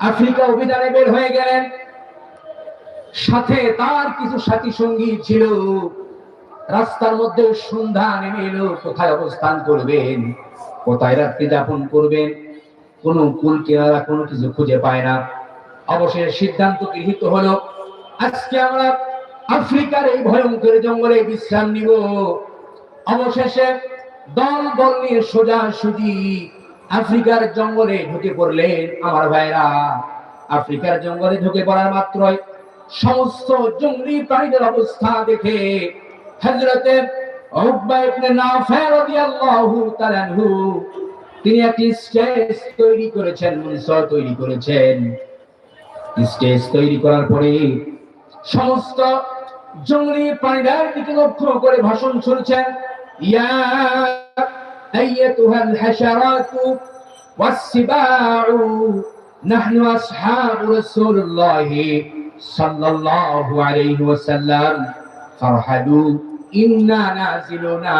Africa অভিযানে বের হয়ে গেলেন। সাথে তার কিছু সাথী সঙ্গী ছিল। রাস্তার মধ্যে সন্ধ্যা নেমে এলো, কোথায় অবস্থান করবেন? কোথায় রাত্রি যাপন করবেন? কোনো কুল কিনারা কোনো কিছু খুঁজে পায় না। অবশেষে সিদ্ধান্ত গৃহীত হলো, আজকে আমরা আফ্রিকার এই ভয়ঙ্কর জঙ্গলে বিশ্রাম নিব। অবশেষে দল দল নিয়ে সোজা সুজি আফ্রিকার জঙ্গলে ঢুকে পড়লেন আমার ভাইরা। আফ্রিকার জঙ্গলে ঢুকে পড়ার মাত্রই সমস্ত জঙ্গলি প্রাণীদের অবস্থা দেখে তিনি একটি স্টেজ তৈরি করেছেন মঞ্চ তৈরি করেছেন। স্টেজ তৈরি করার পরে সমস্ত জঙ্গলি প্রাণীদের দিকে লক্ষ্য করে ভাষণ শুনছেন। ইয়া আইয়াতুহাল হাশারাতু والسباع نحن أصحاب رسول الله صلى الله عليه وسلم فارحلوا إنا نازلنا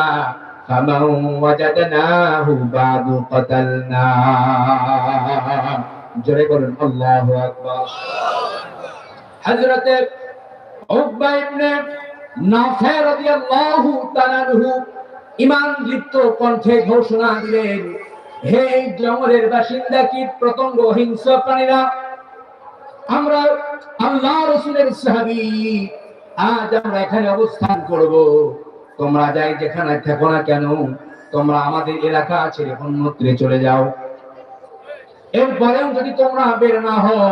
فمن وجدناه بعد قتلنا জোরে বলুন আল্লাহু আকবার হযরতে উকবা ইবনে নাফি রাদিয়াল্লাহু তাআলা ঈমান লিপ্ত কণ্ঠে ঘোষণা দিলেন, হে জঙ্গলের বাসিন্দা কীট পতঙ্গ হিংস্র প্রাণীরা আমরা আল্লাহ রসুলের সাহাবী, আজ আমরা এখানে অবস্থান করব। তোমরা যাই যেখানে থাকো না কেন, তোমরা আমাদের এলাকা ছেড়ে অন্যত্রে চলে যাও। এরপরেও যদি তোমরা বের না হও,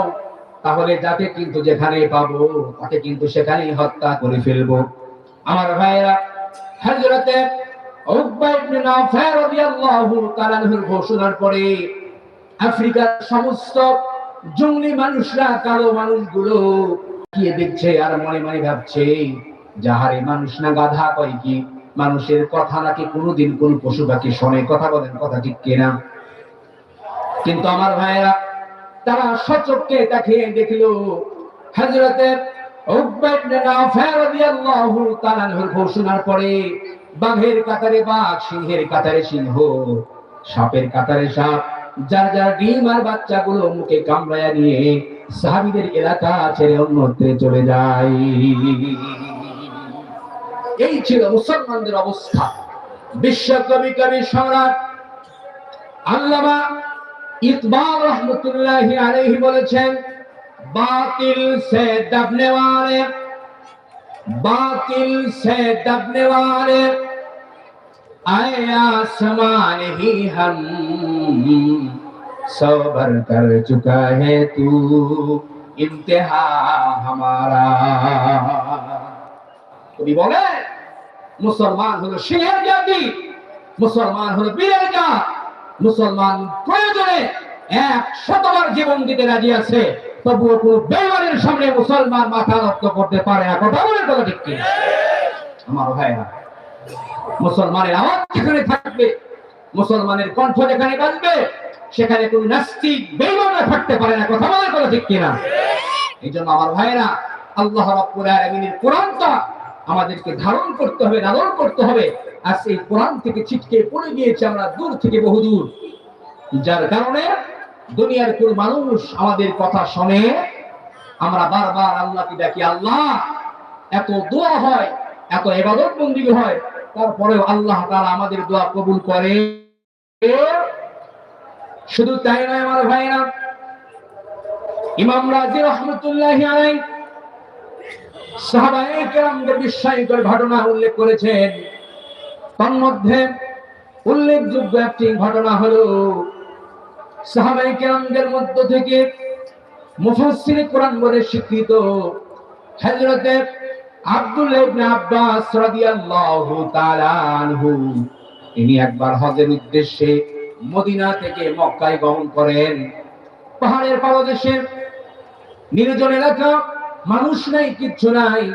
তাহলে যাকে কিন্তু যেখানে পাবো তাকে কিন্তু সেখানেই হত্যা করে ফেলব। আমার ভাইরা হযরতে ঘোষণার পরে আফ্রিকার সমস্ত জঙ্গলি মানুষরা, কালো মানুষগুলো গিয়ে দেখছে আর মনে মনে ভাবছে, যাহারে মানুষ না গাধা কয় কি? মানুষের কথা নাকি কোনোদিন কোন পশু পাখি শোনে? কথা বলেন, কথা ঠিক কিনা? কিন্তু আমার ভাইয়েরা, তারা সচককে দেখে দেখল। আনহুর ঘোষণার পরে বাঘের কাতারে বাঘ, সিংহের কাতারে সিংহ। সাপের কাতারে সাপ, যার যার ডিম আর বাচ্চাগুলো মুখে কামড়ায়া নিয়ে সাহাবীদের এলাকা ছেড়ে অন্যত্রে চলে যায়। এই ছিল মুসলমানদের অবস্থা। বিশ্ব কবি সম্রাট আল্লামা ইকবাল রহমতুল্লাহ আলাইহি বলেছেন, বাতিল সে দবনে बातिल से दबने वाले आए आसमान ही हम सौ भर कर चुका है तू इम्तिहा हमारा কবি বলে মুসলমান হলো সিংহের জাতি মুসলমান হলো বীরের জাত মুসলমান প্রয়োজনে এক শতবার জীবন দিতে রাজি আছে তবুও কোন সামনে মুসলমান মাথা নত করতে পারে কথা কথা ঠিক আমার ভাইরা, মুসলমানের আওয়াজ যেখানে থাকবে, মুসলমানের কণ্ঠ যেখানে বাজবে, সেখানে কোন নাস্তিক বেমানা থাকতে পারে না। কথা বলার কথা ঠিক কিনা? এই জন্য আমার ভাইরা, আল্লাহ রাব্বুল আলামিনের কোরআনটা আমাদেরকে ধারণ করতে হবে, লালন করতে হবে। আর সেই কোরআন থেকে ছিটকে পড়ে গিয়েছে আমরা দূর থেকে বহু দূর যার কারণে দুনিয়ার কোন মানুষ আমাদের কথা শোনে, আমরা বারবার আল্লাহকে ডাকি, আল্লাহ, এত দোয়া হয়, এত এবাদত বন্দী হয়, তারপরেও আল্লাহ তাআলা আমাদের দোয়া কবুল করে। শুধু তাই নয় আমার ভাইরা ইমাম রাজি রহমতুল্লাহ বিস্ময়কর ঘটনা উল্লেখ করেছেন। তন্মধ্যে উল্লেখযোগ্য একটি ঘটনা হলো মধ্য থেকে কোরআন বলে স্বীকৃত পাহাড়ের পাদদেশে নির্জন এলাকা, মানুষ নাই, কিচ্ছু নাই।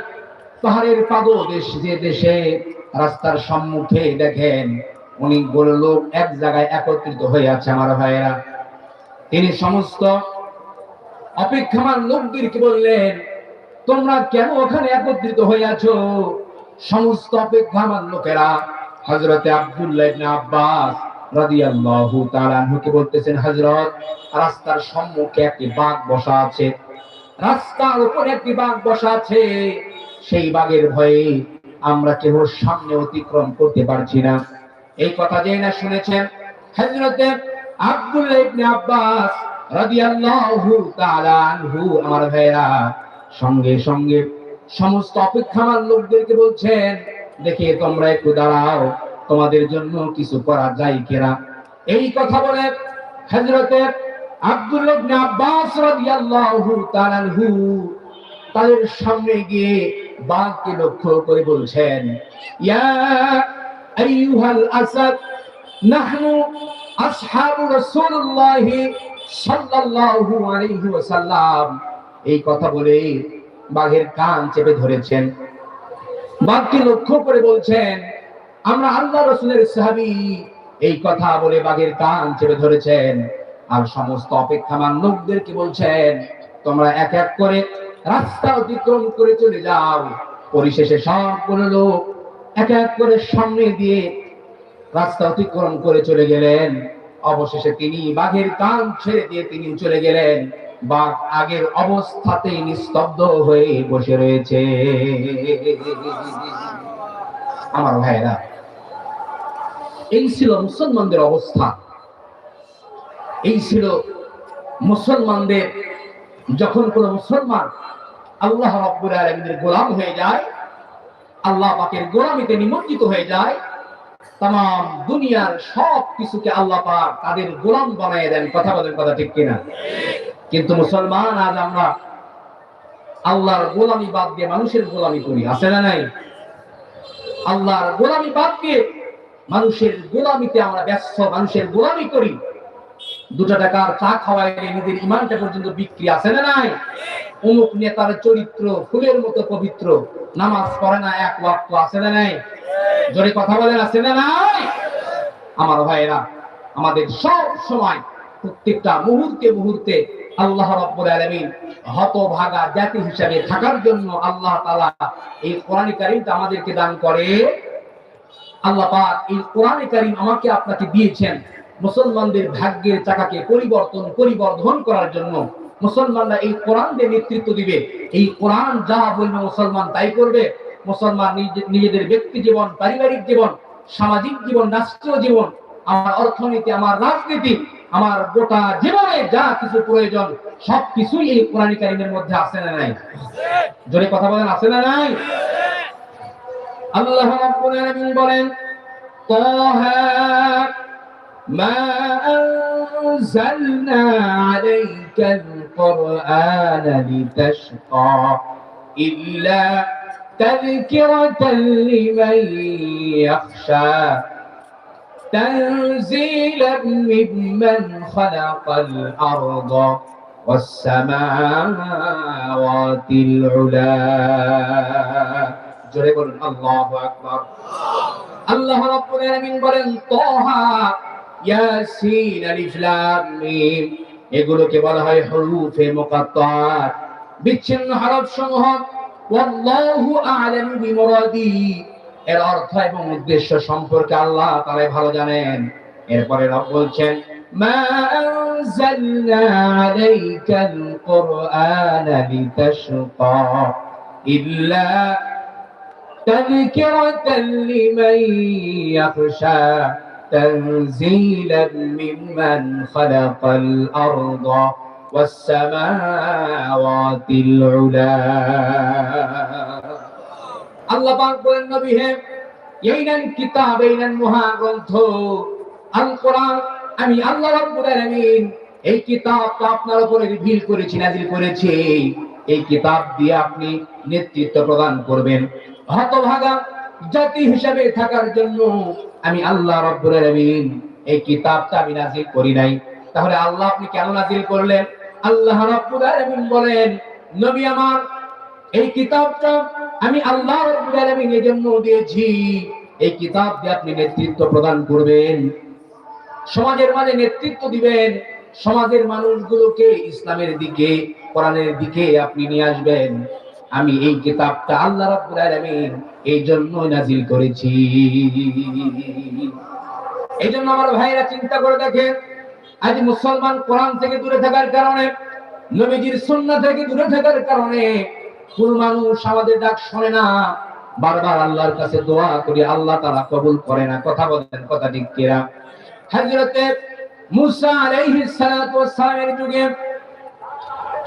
পাহাড়ের পাদদেশ যে দেশে রাস্তার সম্মুখে দেখেন, অনেকগুলো লোক এক জায়গায় একত্রিত হয়ে আছে, আমার ভাইয়েরা। তিনি সমস্ত অপেক্ষমান লোকদেরকে বললেন, তোমরা কেন ওখানে একত্রিত আছো সমস্ত অপেক্ষমান লোকেরা হযরতে আব্দুল্লাহ ইবনে আব্বাস বলতেছেন, হযরত, রাস্তার সম্মুখে একটি বাঘ বসা আছে। রাস্তার উপরে একটি বাঘ বসা আছে। সেই বাঘের ভয়ে আমরা কেউ সামনে অতিক্রম করতে পারছি না। এই কথা যেই না শুনেছেন হযরতে আব্দুল্লাহ সঙ্গে সঙ্গে সমস্ত অপেক্ষামান লোকদেরকে একটু দাঁড়াও, তোমাদের জন্য কিছু করা যায় কিনা? এই কথা বলে হযরতে আব্দুল্লাহ ইবনে আব্বাস রাদিয়াল্লাহু তাআলা তাদের সামনে গিয়ে বাঘকে লক্ষ্য করে বলছেন, ইয়া আইয়ুহাল আসাদ, নাহনু এই কথা বলে বাঘের কান চেপে ধরেছেন। বাঘকে লক্ষ্য করে বলছেন, আমরা আল্লাহ রসুলের সাহাবী। এই কথা বলে বাঘের কান চেপে ধরেছেন। আর সমস্ত অপেক্ষামান লোকদেরকে বলছেন, তোমরা এক এক করে রাস্তা অতিক্রম করে চলে যাও। পরিশেষে সবগুলো লোক এক এক করে সামনে দিয়ে রাস্তা অতিক্রম করে চলে গেলেন। অবশেষে তিনি বাঘের কান ছেড়ে দিয়ে তিনি চলে গেলেন। বাঘ আগের অবস্থাতেই নিস্তব্ধ হয়ে বসে রয়েছে। আমার ভাইরা এই ছিল মুসলমানদের অবস্থা। এই ছিল মুসলমানদের, যখন কোন মুসলমান আল্লাহ রব্বুল আলমীর গোলাম হয়ে যায়, আল্লাহ পাকের গোলামিতে নিমজ্জিত হয়ে যায় তাম দুনিয়ার সব কিছুকে আল্লাহ পাক তাদের গোলাম বানিয়ে দেন। কথা বলেন কথা ঠিক কিনা? কিন্তু মুসলমান, আজ আমরা আল্লাহর গোলামি বাদ দিয়ে মানুষের গোলামি করি, আছে না নাই? আল্লাহর গোলামি বাদ দিয়ে মানুষের গোলামিতে আমরা ব্যস্ত, মানুষের গোলামি করি। দুটো টাকার চা খাওয়াইলে নিজের ইমানটা পর্যন্ত বিক্রি, আছে না নাই? অমুক নেতার চরিত্র, ফুলের মতো পবিত্র, নামাজ পড়ে না এক ওয়াক্ত, আছে না নাই? জোরে কথা বলেন, আছে না আমার ভাইয়েরা, আমাদের সব সময় প্রত্যেকটা মুহূর্তে মুহূর্তে আল্লাহ রাব্বুল আলামিন হতভাগা জাতি হিসাবে থাকার জন্য আল্লাহ তাআলা এই কোরআন কারীমটা আমাদেরকে দান করে। আল্লাহ পাক এই কোরআন কারীম আমাকে আপনাকে দিয়েছেন মুসলমানদের ভাগ্যের চাকাকে পরিবর্তন, পরিবর্ধন করার জন্য। মুসলমানরা এই কোরআন দিয়ে নেতৃত্ব দিবে। এই কোরআন যা বলবে মুসলমান তাই করবে। মুসলমান নিজেদের ব্যক্তি জীবন, পারিবারিক জীবন, সামাজিক জীবন, রাষ্ট্রীয় জীবন, আমার অর্থনীতি, আমার রাজনীতি, আমার গোটা জীবনে যা কিছু প্রয়োজন, সব কিছুই এই কোরআনিকারীদের মধ্যে আছে না নাই? জোরে কথা বলেন, আছে না নাই? আল্লাহ বলেন, তাহা মা আনজালনা আলাইকাল কুরআন লিতাশকা ইল্লা تذكرة لمن يخشى تنزيلا ممن خلق الأرض والسماوات العلا জোরে বলুন আল্লাহু আকবার আল্লাহ রাব্বুল আলামিন বলেন তাহা ইয়াসিন আলিফ লাম মিম এগুলোকে বলা হয় হরুফে মুকাত্তার বিচ্ছিন্ন হরফ সমূহ ওয়াল্লাহু আ'লামু বিমুরাদি এর অর্থ এবং উদ্দেশ্য সম্পর্কে আল্লাহ তাআলা ভালো জানেন এরপরে রব বলছেন মা আনজালনা আলাইকাল কুরআনা লিতাশকা ইল্লা তাযকিরাতান লিমান ইয়াখশা تنزيلا ممن خلق الأرض والسماوات العلا আল্লাহ পাক বলেন নবী হে এই নেন কিতাব এই নেন মহাগ্রন্থ আল কোরআন আমি আল্লাহ রাব্বুল আলামিন এই কিতাবটা আপনার উপরে রিভিল করেছি নাজিল করেছি এই কিতাব দিয়ে আপনি নেতৃত্ব প্রদান করবেন হতভাগা জাতি হিসাবে থাকার জন্য আমি আল্লাহ রাব্বুল আলামিন এই কিতাবটা আমি নাজিল করি নাই তাহলে আল্লাহ আপনি কেন নাজিল করলেন আল্লাহ বলেন, নবী আমার, এই কিতাবটা আমি আল্লাহ দিয়েছি। এই কিতাব দিয়ে আপনি নেতৃত্ব প্রদান করবেন। সমাজের মাঝে নেতৃত্ব দিবেন। সমাজের মানুষগুলোকে ইসলামের দিকে, কোরআনের দিকে আপনি নিয়ে আসবেন। আমি এই কিতাবটা আল্লাহ রাব্বুল আলামিন এই জন্য নাজিল করেছি। এই জন্য আমার ভাইরা চিন্তা করে দেখেন আজ মুসলমান কোরআন থেকে দূরে থাকার কারণে, নবীজির সুন্নাহ থেকে দূরে থাকার কারণে কোন মানুষ আমাদের ডাক শোনে না। বারবার আল্লাহর কাছে দোয়া করি, আল্লাহ তারা কবুল করে না। কথা বলেন, কথা ঠিক কিরা হযরতে মুসা আলাইহিস সালাতু ওয়াসসালামের যুগে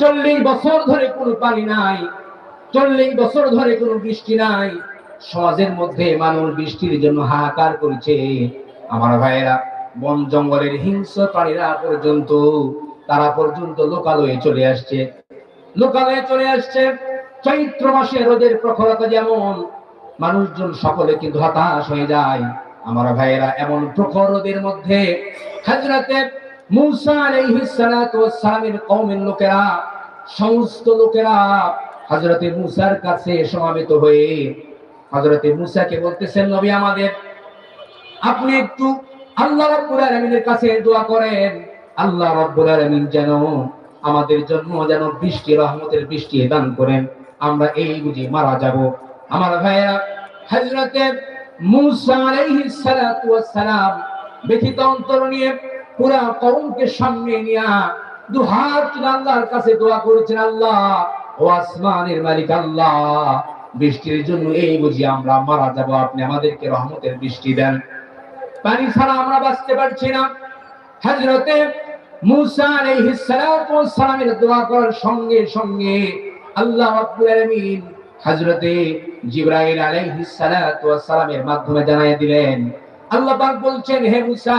40 বছর ধরে কোনো পানি নাই, চল্লিশ বছর ধরে কোনো বৃষ্টি নাই। সমাজের মধ্যে মানুষ বৃষ্টির জন্য হাহাকার করেছে। আমার ভাইয়েরা বন জঙ্গলের হিংস্র প্রাণীরা পর্যন্ত, তারা পর্যন্ত লোকালয়ে চলে আসছে। লোকালয়ে চলে আসছে। চৈত্র মাসে রোদের প্রখরতা যেমন, মানুষজন সকলে কিন্তু হতাশ হয়ে যায়। আমার ভাইয়েরা, এমন প্রখর রোদের মধ্যে লোকেরা, সমস্ত লোকেরা হজরতে মুসার কাছে সমাবেত হয়ে হজরতে মুসাকে বলতেছেন, নবী আমাদের, আপনি একটু আল্লাহ রাব্বুল কাছে দোয়া করেন, আল্লাহ রাব্বুল আলামিন যেন আমাদের জন্য যেন বৃষ্টি, রহমতের বৃষ্টি দান করেন। আমরা এই বুঝি মারা যাব। আমার মুসা সালাতু ব্যথিত অন্তর নিয়ে কওমকে সামনে নিয়ে দু হাত তুলে আল্লাহর কাছে দোয়া করেছেন, আল্লাহ, ও আসমানের মালিক, আল্লাহ, বৃষ্টির জন্য এই বুঝি আমরা মারা যাব। আপনি আমাদেরকে রহমতের বৃষ্টি দেন। পানি ছাড়া আমরা বাঁচতে পারছি না। হযরতে মুসা আলাইহিস সালাতু ওয়াস সালামের দোয়া করার সঙ্গে সঙ্গে আল্লাহ রাব্বুল আলামিন হযরতে জিবরাইল মাধ্যমে দিলেন, আল্লাহ পাক বলছেন, হে মুসা,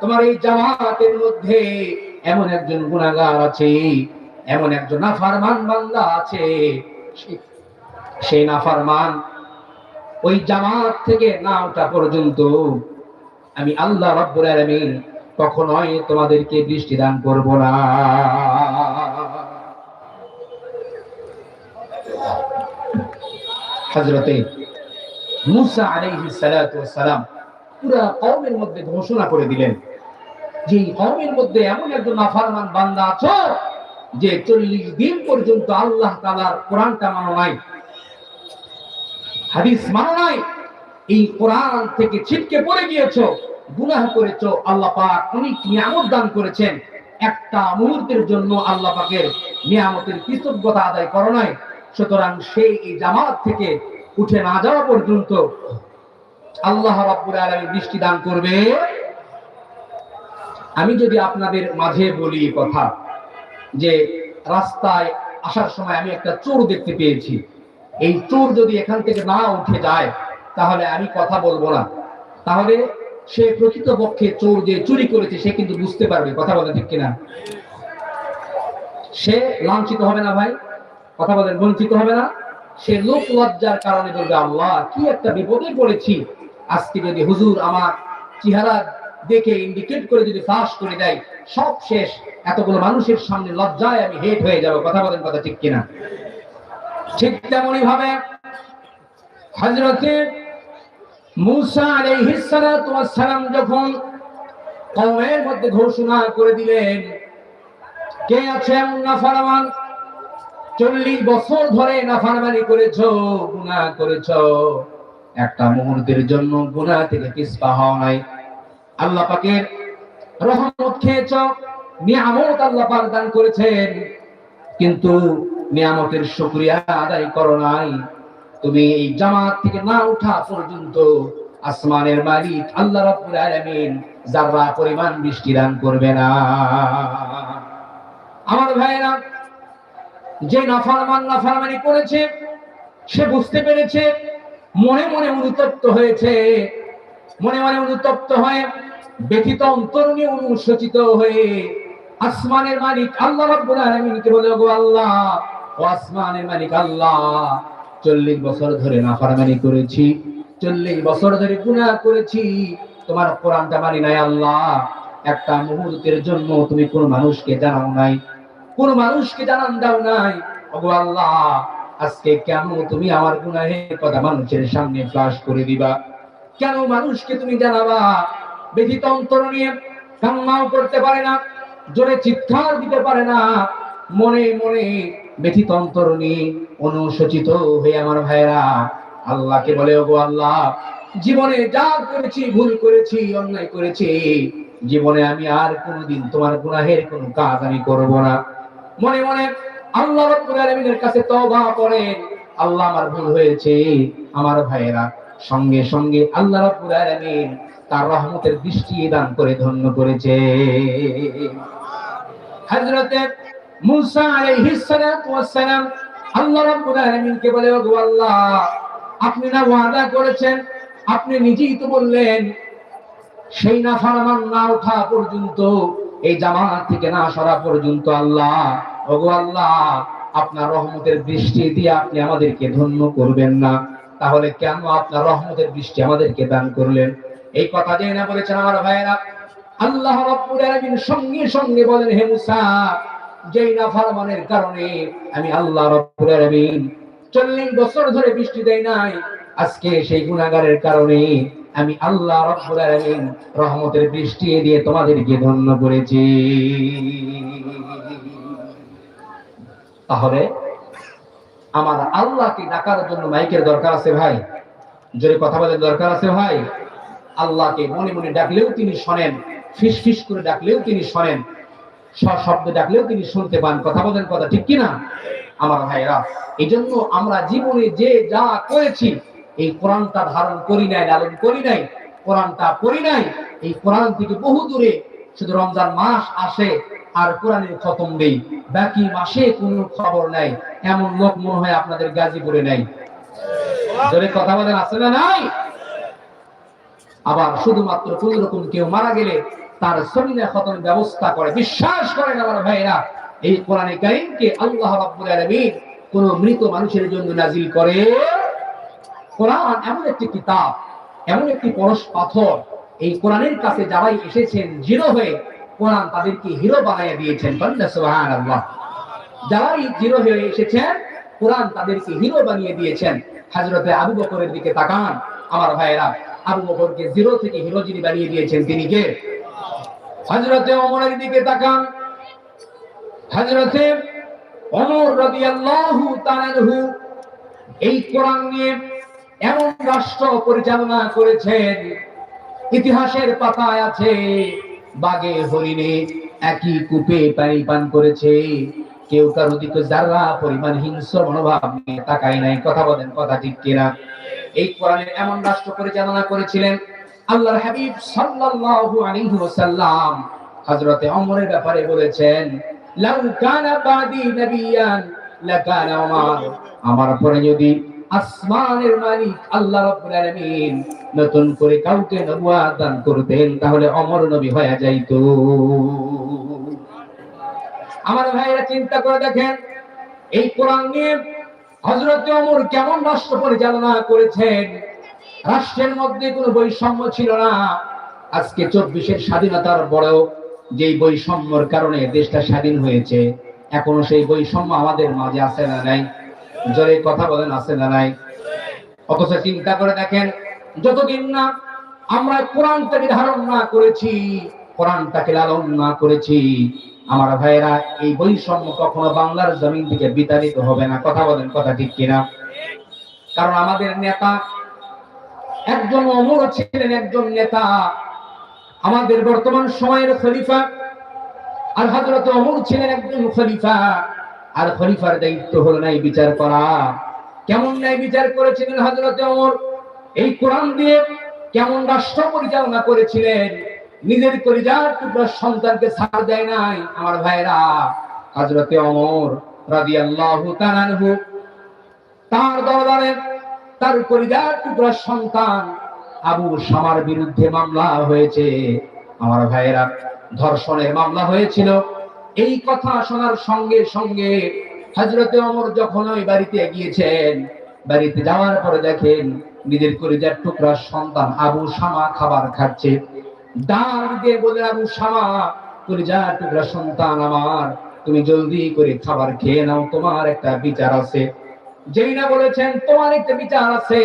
তোমার এই জামাতের মধ্যে এমন একজন গুনাহগার আছে, এমন একজন নাফরমান বান্দা আছে সেই নাফরমান, ওই জামাত থেকে না ওঠা পর্যন্ত আমি আল্লাহ রাব্বুল আলামিন কখনোই তোমাদেরকে দৃষ্টি দান করব না। হযরতে মুসা আলাইহিস সালাতু ওয়াস সালাম পুরা কওমের মধ্যে ঘোষণা করে দিলেন যে কওমের মধ্যে এমন একজন নাফরমান বান্দা আছো যে চল্লিশ দিন পর্যন্ত আল্লাহ তালার কোরআনটা মানো নাই, হাদিস মানো নাই এই কোরআন থেকে ছিটকে পড়ে গিয়েছো, গুনাহ করেছ, আল্লাহ পাক অনেক নিয়ামত দান করেছেন। একটা মুহূর্তের জন্য আল্লাহ পাকের নিয়ামতের কৃতজ্ঞতা আদায় করো নাই। সুতরাং সেই এই জামাত থেকে উঠে না যাওয়া পর্যন্ত আল্লাহ রাব্বুল আলামিন বৃষ্টি দান করবে। আমি যদি আপনাদের মাঝে বলি কথা, যে রাস্তায় আসার সময় আমি একটা চোর দেখতে পেয়েছি। এই চোর যদি এখান থেকে না উঠে যায় তাহলে আমি কথা বলব না। তাহলে সে প্রকৃত পক্ষে চোর যে চুরি করেছে, সে কিন্তু বুঝতে পারবে, কথা বলে ঠিক কিনা। সে লাঞ্ছিত হবে না ভাই, কথা বলেন বঞ্চিত হবে না। সে লোক লজ্জার কারণে বলবে, আল্লাহ, কি একটা বিপদে পড়েছি। আজকে যদি হুজুর আমার চেহারা দেখে ইন্ডিকেট করে যদি ফাঁস করে দেয়, সব শেষ। এতগুলো মানুষের সামনে লজ্জায় আমি হেট হয়ে যাব, কথা বলেন কথা ঠিক কিনা। ঠিক তেমনই ভাবে হযরতে মুসা যখন মধ্যে ঘোষণা করে দিলেন, কে আছে নাফরমান? চল্লিশ বছর ধরে নাফরমানি করেছ, গুনাহ করেছ। একটা মুহূর্তের জন্য গুনাহ থেকে পিছপা হওয়া নাই। আল্লাহ পাকের রহমত খেয়েছ, নিয়ামত আল্লাহ পাক দান করেছেন, কিন্তু নিয়ামতের শুকরিয়া আদায় করো নাই। তুমি এই জামাত থেকে না উঠা পর্যন্ত আসমানের মালিক আল্লাহ রাব্বুল আলামিন যারা পরিমাণ বৃষ্টি দান করবে না। আমার ভাইয়েরা, যে নাফরমান নাফরমানি করেছে, সে বুঝতে পেরেছে, মনে মনে অনুতপ্ত হয়েছে। মনে মনে অনুতপ্ত হয়ে ব্যথিত অন্তর নিয়ে হয়ে আসমানের মালিক আল্লাহ রাব্বুল আলামিনকে বলে গো আল্লাহ, ও আসমানের মালিক আল্লাহ চল্লিশ বছর ধরে নাফরমানি করেছি, চল্লিশ বছর ধরে গুনাহ করেছি। তোমার কোরআনটা মানি নাই আল্লাহ। একটা মুহূর্তের জন্য তুমি কোন মানুষকে জানাও নাই, কোন মানুষকে জানান দাও নাই। আল্লাহ, আজকে কেন তুমি আমার গুনাহের কথা মানুষের সামনে ফ্লাশ করে দিবা? কেন মানুষকে তুমি জানাবা? ব্যথিত অন্তর নিয়ে কান্নাও করতে পারে না, জোরে চিৎকার দিতে পারে না। মনে মনে ব্যথিত অন্তর নিয়ে অনুশোচিত হয়ে আমার ভাইরা আল্লাহকে বলে, ওগো আল্লাহ, জীবনে যা করেছি, ভুল করেছি, অন্যায় করেছি, জীবনে আমি আর কোনোদিন তোমার গুনাহের কোনো কাজ আমি করব না। মনে মনে আল্লাহ রাব্বুল আলামিনের কাছে তওবা করেন। আল্লাহ আমার ভুল হয়েছে, আমার ভাইয়েরা, সঙ্গে সঙ্গে আল্লাহ রাব্বুল আলামিন তার রহমতের দৃষ্টি দান করে ধন্য করেছে। হযরতে মুসা আলাইহিস সালাম আল্লাহ রাব্বুল আলামিনকে বলে, ওগো আল্লাহ, আপনি না ওয়াদা করেছেন, আপনি নিজেই তো বললেন, সেই না ফারমান না ওঠা পর্যন্ত, এই জামাত থেকে না সরা পর্যন্ত আল্লাহ, ওগো আল্লাহ, আপনার রহমতের বৃষ্টি দিয়ে আপনি আমাদেরকে ধন্য করবেন না। তাহলে কেন আপনার রহমতের বৃষ্টি আমাদেরকে দান করলেন? এই কথা জেনে না বলেছেন আমার ভাইয়েরা। আল্লাহ রাব্বুল আলামিন সঙ্গে সঙ্গে বলেন, হে মুসা যেই না ফরমানের কারণে আমি আল্লাহ রাব্বুল আলামিন 40 বছর ধরে বৃষ্টি দেয় নাই, আজকে সেই গুনাহগারের কারণে আমি আল্লাহ আলামিন রহমতের বৃষ্টি দিয়ে তোমাদেরকে ধন্য করেছি। তাহলে আমার আল্লাহকে ডাকার জন্য মাইকের দরকার আছে ভাই? জোরে কথা বলার দরকার আছে ভাই? আল্লাহকে মনে মনে ডাকলেও তিনি শোনেন ফিস ফিস করে ডাকলেও তিনি শোনেন। শব্দ ডাকলেও তিনি শুনতে পান, কথা বলেন কথা, ঠিক কিনা? আমার ভাইরা এই জন্য আমরা জীবনে যে যা করেছি, এই কোরআনটা ধারণ করি নাই, লালন করি নাই, কোরআনটা পড়ি নাই, এই কোরআন থেকে বহু দূরে শুধু রমজান মাস আসে আর কোরআনের খতম নেই, বাকি মাসে কোনো খবর নাই, এমন লোক মনে হয় আপনাদের গাজীপুরে নাই। কথা বলেন, আছে না নাই? আবার শুধুমাত্র কোন রকম কেউ মারা গেলে তার শরীরে খতম ব্যবস্থা করে। বিশ্বাস করেন আমার ভাইরা, এই কোরআনে কারিমকে আল্লাহ রাব্বুল আলামিন কোন মৃত মানুষের জন্য নাজিল করে। কোরআন এমন একটি কিতাব, এমন একটি পরশ পাথর, এই কোরআনের কাছে যারাই এসেছেন জিরো হয়ে কোরআন তাদেরকে হিরো বানাইয়া দিয়েছেন। বন্দা সুবহানাল্লাহ। যারাই জিরো হয়ে এসেছেন, কোরআন তাদেরকে হিরো বানিয়ে দিয়েছেন। হযরতে আবু বকরের দিকে তাকান, আমার ভাইয়েরা আবু বকরকে জিরো থেকে হিরো যিনি বানিয়ে দিয়েছেন। তিনি কে? হযরতে অমরের দিকে তাকান। ওমর রাদিয়াল্লাহু তাআলাহু এই কোরআন নিয়ে এমন রাষ্ট্র পরিচালনা করেছেন, ইতিহাসের পাতায় আছে, বাগে হরিণে একই কূপে পানি পান করেছে। কেউ কারও দিকে যারা পরিমাণ হিংস্র মনোভাব নিয়ে তাকায় নাই, কথা বলেন, কথা ঠিক কিনা? এই কোরআনের এমন রাষ্ট্র পরিচালনা করেছিলেন আল্লাহর হাবিব সাল্লাল্লাহু আলাইহি ওয়াসাল্লাম হযরতে ওমরের ব্যাপারে বলেছেন, লাউ কানা বাদি নবিয়ান, লাকানা ওমর। আমার পরে যদি আসমানের মালিক আল্লাহ রাব্বুল আলামিন নতুন করে কাউকে নবুয়াত দান করতেন, তাহলে অমর নবী হয়ে যাইতো। আমার ভাইরা চিন্তা করে দেখেন, এই কোরআন নিয়ে হযরত ওমর কেমন রাষ্ট্র পরিচালনা করেছেন? রাষ্ট্রের মধ্যে কোনো বৈষম্য ছিল না। আজকে চব্বিশের স্বাধীনতার বড় যেই বৈষম্যর কারণে দেশটা স্বাধীন হয়েছে, এখনও সেই বৈষম্য আমাদের মাঝে আছে না নাই? জোরে কথা বলেন, আছে না নাই? অথচ চিন্তা করে দেখেন, যতদিন না আমরা কোরআনটাকে ধারণ না করেছি, কোরআনটাকে লালন না করেছি, আমার ভাইয়েরা, এই বৈষম্য কখনো বাংলার জমিন থেকে বিতাড়িত হবে না। কথা বলেন, কথা ঠিক কিনা? কারণ আমাদের নেতা একজন অমর ছিলেন, একজন নেতা। আমাদের বর্তমান সময়ের খলিফা আর হজরত অমর ছিলেন একজন খলিফা। আর খলিফার দায়িত্ব হলো নাই বিচার করা। কেমন ন্যায় বিচার করেছিলেন হজরত অমর? এই কোরআন দিয়ে কেমন রাষ্ট্র পরিচালনা করেছিলেন? নিজের কলিজার টুকরা সন্তানকে ছাড় দেয় নাই, আমার ভাইরা হজরতে অমর রাদিয়াল্লাহু তাআলাহু তার দরবারে তার কলিজার টুকরা সন্তান আবু শামার বিরুদ্ধে মামলা হয়েছে। আমার ভাইয়েরা, ধর্ষণের মামলা হয়েছিল। এই কথা শোনার সঙ্গে সঙ্গে হজরতে অমর যখন ওই বাড়িতে গিয়েছেন, বাড়িতে যাওয়ার পরে দেখেন নিজের কলিজার টুকরা সন্তান আবু শামা খাবার খাচ্ছে। ডাক দিয়ে বলে, আবু শামা কলিজার টুকরা সন্তান আমার, তুমি জলদি করে খাবার খেয়ে নাও, তোমার একটা বিচার আছে। যেই না বলেছেন, তোমার একটা বিচার আছে।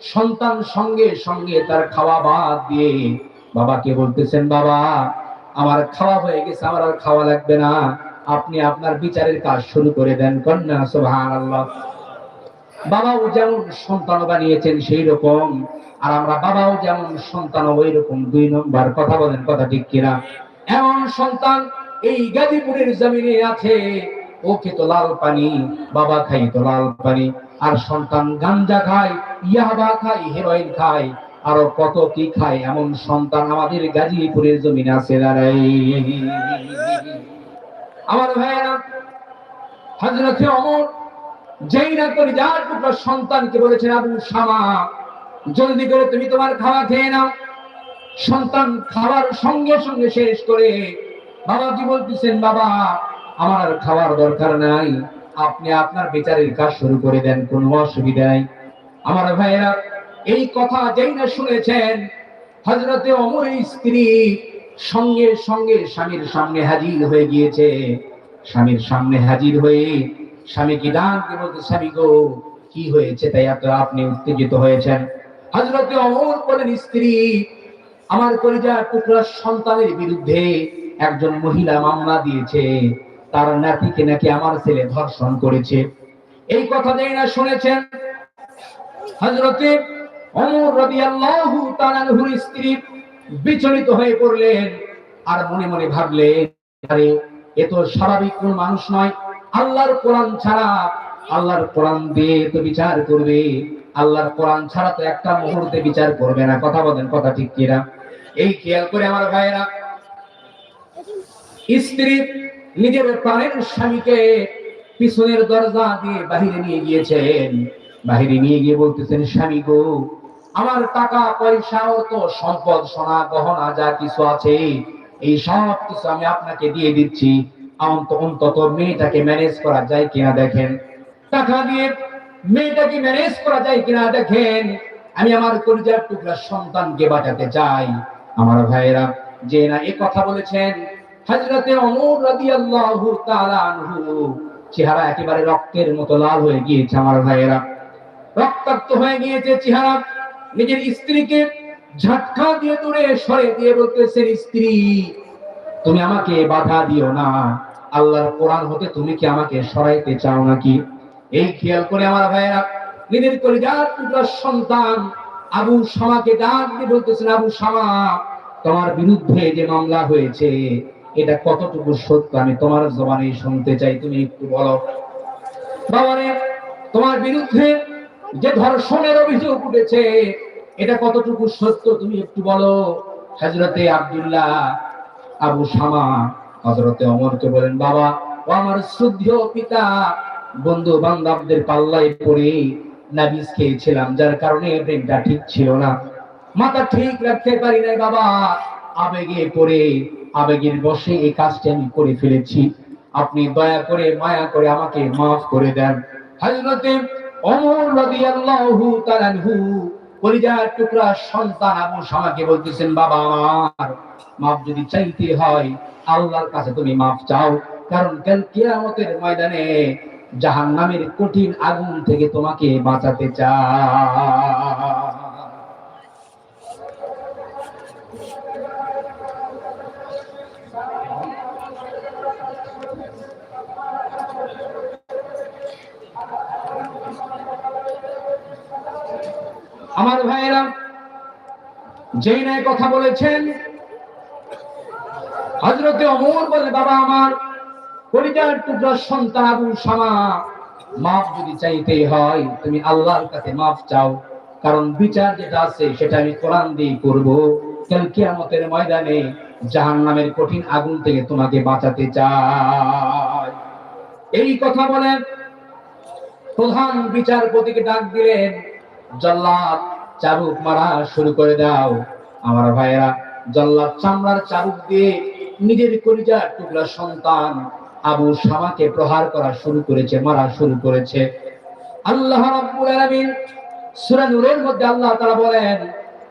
সন্তান সঙ্গে সঙ্গে তার খাওয়া বাদ দিয়ে বাবাকে বলতেছেন, বাবা, আমার খাওয়া হয়ে গেছে, আমার আর খাওয়া লাগবে না। আপনি আপনার বিচারের কাজ শুরু করে দেন, কন্যা, সুবহানাল্লাহ। বাবাও যেমন সন্তান বানিয়েছেন সেই রকম, আর আমরা বাবাও যেমন সন্তান, ওই রকম দুই নম্বর কথা বলেন, কথা ঠিক কিনা? এমন সন্তান এই গাজীপুরের জমিনে আছে ওকে তো লাল পানি, বাবা লাল পানি, আর সন্তান গাঞ্জা খায় ইয়াবা খায়, হেরোইন খায়, আরও কত কি খায়, এমন সন্তান আমাদের গাজীপুরের জমিনে আছে আমার ভাইয়েরা অমর, যেই না করে যার সন্তানকে বলেছেন, আবু শামা জলদি করে তুমি তোমার খাওয়া খেয়ে নাও। সন্তান খাবার সঙ্গে সঙ্গে শেষ করে বাবা কি বলতেছেন, বাবা আমার আর খাওয়ার দরকার নাই। আপনি আপনার বিচারের কাজ শুরু করে দেন, কোনো অসুবিধা নাই। আমার ভাইয়েরা, এই কথা যেই না শুনেছেন হজরতে অমরের স্ত্রী সঙ্গে সঙ্গে স্বামীর সামনে হাজির হয়ে গিয়েছে। স্বামীর সামনে হাজির হয়ে স্বামীকে ডাক দিয়ে বলতে স্বামী গো, কি হয়েছে তাই এত আপনি উত্তেজিত হয়েছেন? হজরতে অমর বলেন, স্ত্রী, আমার কলিজা টুকরা সন্তানের বিরুদ্ধে একজন মহিলা মামলা দিয়েছে। তার নাতিকে নাকি আমার ছেলে ধর্ষণ করেছে। এই কথা যেই না শুনেছেন হজরতে স্ত্রী বিচলিত হয়ে পড়লেন আর মনে মনে ভাবলেন, আরে, এ তো স্বাভাবিক কোন মানুষ নয়। আল্লাহর কোরআন ছাড়া, আল্লাহর কোরআন দিয়ে তো বিচার করবে। আল্লাহর কোরআন ছাড়া তো একটা মুহূর্তে বিচার করবে না। কথা বলেন, কথা ঠিক কিনা? এই খেয়াল করে আমার ভাইয়েরা, স্ত্রী নিজের প্রাণের স্বামীকে পিছনের দরজা দিয়ে বাহিরে নিয়ে গিয়েছেন। বাহিরে নিয়ে গিয়ে বলতেছেন, স্বামী গো, আমার টাকা, পয়সা অত সম্পদ, সোনা, গহনা, যা কিছু আছে, এই সব কিছু আমি আপনাকে দিয়ে দিচ্ছি। অন্তত মেয়েটাকে ম্যানেজ করা যায় কিনা দেখেন। টাকা দিয়ে মেয়েটাকে ম্যানেজ করা যায় কিনা দেখেন। আমি আমার কলিজার টুকরা সন্তানকে বাঁচাতে চাই। আমার ভাইয়েরা, যে না এ কথা বলেছেন হযরতে অমর তাআলা আনহু। চেহারা একেবারে রক্তের মতো লাল হয়ে গিয়েছে আমার ভাইয়েরা। রক্তাক্ত হয়ে গিয়েছে চেহারা। নিজের স্ত্রীকে ঝাটকা দিয়ে দূরে সরে দিয়ে বলতেছেন, স্ত্রী, তুমি আমাকে বাধা দিও না। আল্লাহর কোরআন হতে তুমি কি আমাকে সরাইতে চাও নাকি? এই খেয়াল করে আমার ভাইয়েরা, নিজের কলিজার টুকরা সন্তান আবু শামাকে ডাক দিয়ে বলতেছেন, আবু শামা, তোমার বিরুদ্ধে যে মামলা হয়েছে এটা কতটুকু সত্য? আমি তোমার জবানে শুনতে চাই, তুমি একটু বলো। তোমার বিরুদ্ধে যে ধর্ষণের অভিযোগ উঠেছে, এটা কতটুকু সত্য? তুমি একটু বলো। হজরতে আব্দুল্লাহ আবু শামা হজরতে অমরকে বলেন, বাবা, ও আমার শ্রদ্ধেয় পিতা বন্ধু বান্ধবদের পাল্লায় পড়ে নাবিজ খেয়েছিলাম, যার কারণে ব্রেনটা ঠিক ছিল না। মাথা ঠিক রাখতে পারি নাই, বাবা। আবেগে পড়ে আবেগের বসে এই কাজটি আমি করে ফেলেছি। আপনি দয়া করে, মায়া করে আমাকে মাফ করে দেন। হযরতে ওমর টুকরা সন্তান আবু বলতেছেন, বাবা আমার যদি চাইতে হয়, আল্লাহর কাছে তুমি মাফ চাও। কারণ কিয়ামতের ময়দানে জাহান্নামের কঠিন আগুন থেকে তোমাকে বাঁচাতে চাই। আমার ভাইয়েরা, যেই নাই কথা বলেছেন হজরতে অমর বলে বাবা আমার পরিচার টুকরা সন্তান আবু শামা মাফ যদি চাইতে হয়, তুমি আল্লাহর কাছে মাফ চাও। কারণ বিচার যেটা আছে, সেটা আমি কোরআন দিয়ে করব। কাল কিয়ামতের ময়দানে জাহান্নামের কঠিন আগুন থেকে তোমাকে বাঁচাতে চাই। এই কথা বলেন প্রধান বিচারপতিকে ডাক দিলেন জল্লাদ চাবুক মারা শুরু করে দাও। আমার ভাইয়েরা, জল্লাদ চামড়ার চাবুক দিয়ে নিজের কলিজার টুকরা সন্তান আবু শামাকে প্রহার করা শুরু করেছে, মারা শুরু করেছে। আল্লাহ রাব্বুল আলামিন সূরা নূরের মধ্যে আল্লাহ তাআলা বলেন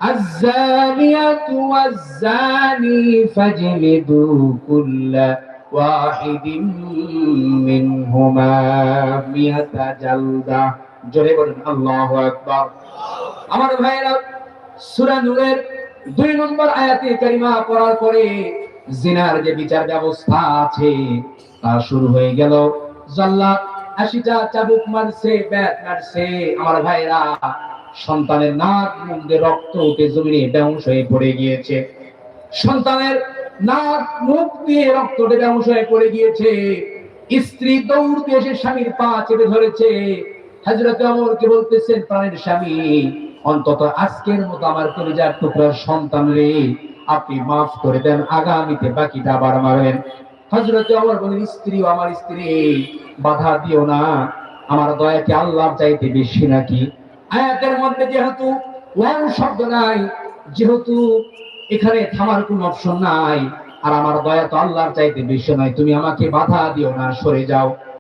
আয-যানিয়াতু ওয়াজ-যানি ফাজলিদু কুল্লা ওয়াহিদিন মিনহুমা মিয়াতা জালদা। জোরে বলেন, আল্লাহু আকবার। আমার ভাইয়েরা, সূরা নূরের দুই নম্বর আয়াতে কারিমা পড়ার পরে জিনার যে বিচার ব্যবস্থা আছে, তা শুরু হয়ে গেল। জাল্লাদ আশিটা চাবুক মারছে, ব্যাট মারছে আমার ভাইরা সন্তানের নাক মুখ রক্ত উঠে জমিনে বেউস হয়ে পড়ে গিয়েছে। সন্তানের নাক মুখ দিয়ে রক্ত উঠে বেউস হয়ে পড়ে গিয়েছে। স্ত্রী দৌড় দিয়ে এসে স্বামীর পা চেপে ধরেছে। হাজরত বলতেছেন, প্রাণের স্বামী, অন্তত আজকের মতো আমার কলিজার টুকরার সন্তান রে, আপনি মাফ করে দেন, আগামীতে বাকিটা আবার মারবেন হজরত অমর বলেন স্ত্রী আমার স্ত্রী, বাধা দিও না, আমার দয়াকে আল্লাহ চাইতে বেশি নাকি? আয়াতের মধ্যে যেহেতু ওয়াও শব্দ নাই, যেহেতু এখানে থামার কোন অপশন নাই, আর আমার দয়া তো আল্লাহর চাইতে বেশি নয়, তুমি আমাকে বাধা দিও না, সরে যাও।